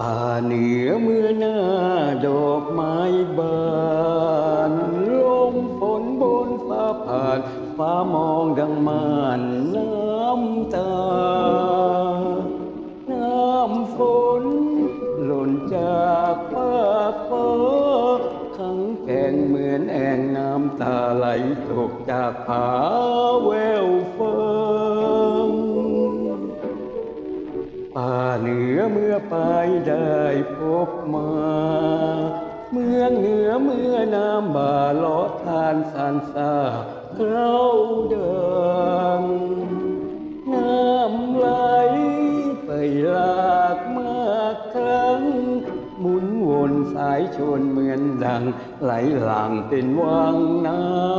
ป่าเหนือเมื่อหน้าดอกไม้บานลมฝนบนฟ้าผ่าน ฟ้ามองดังมานน้ำตา น้ำฝน หล่นจากฟ้าฟ้าขังแกงเหมือนแอ่งน้ำตาไหลตกจากผาแววฟัง ป่าเหนือเมื่อไปได้พบมา เมืองเหนือเมื่อน้ำบาลาะทานสันซาเราเดิมน้ำไหลไปหลากมากครั้ง หมุนวนสายชนเหมือนดังไหลหลังเป็นวังน้ำ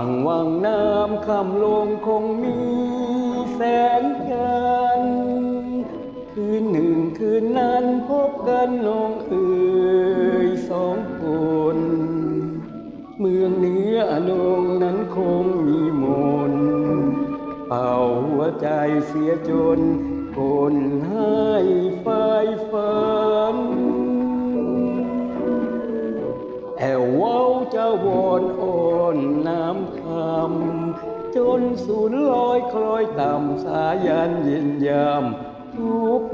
วนริมฝั่งวังน้ำคำลงคงมีแสงจันทร์คืนหนึ่งคืนนั้นพบกันน้องเอ๋ยสองคน เมืองเหนืออนงนั้นคงมีมนเป่าหัวใจเสียจนคนให้ไฟฝันแอวเว้าเจ้าวอนอ่อ นน้ำคำจนสูญลอยคล้อยต่ำสายันย็นยามทุก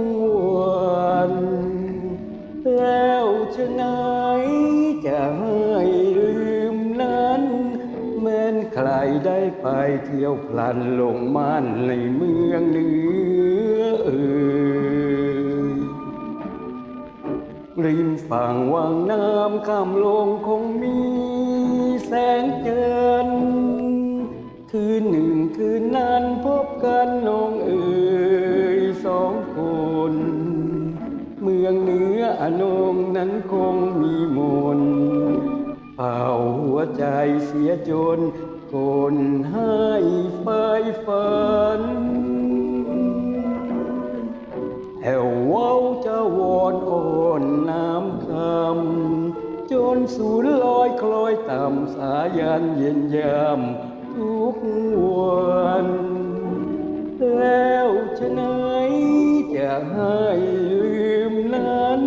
วันแล้วชะไหนจะให้ลืมนั้นแม้นใครได้ไปเที่ยวพลันลงมันในเมืองเหนือ ริมฝั่งวังน้ำข้ามลงคงมีแสงเจันคืนหนึ่งคืนนั้นพบกันน้องเอ๋ยสองคน เมืองเหนืออนงนั้นคงมีมนเป่าหัวใจเสียจนคนให้ไฟฝัน จนสูญลอยคล้อยต่ำสายันเย็นยามทุกวันแล้วชะไหนจะให้ลืมนั้น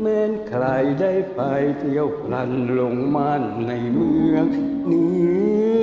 แม้นใครได้ไปเที่ยวพลันลงมันในเมืองเหนี้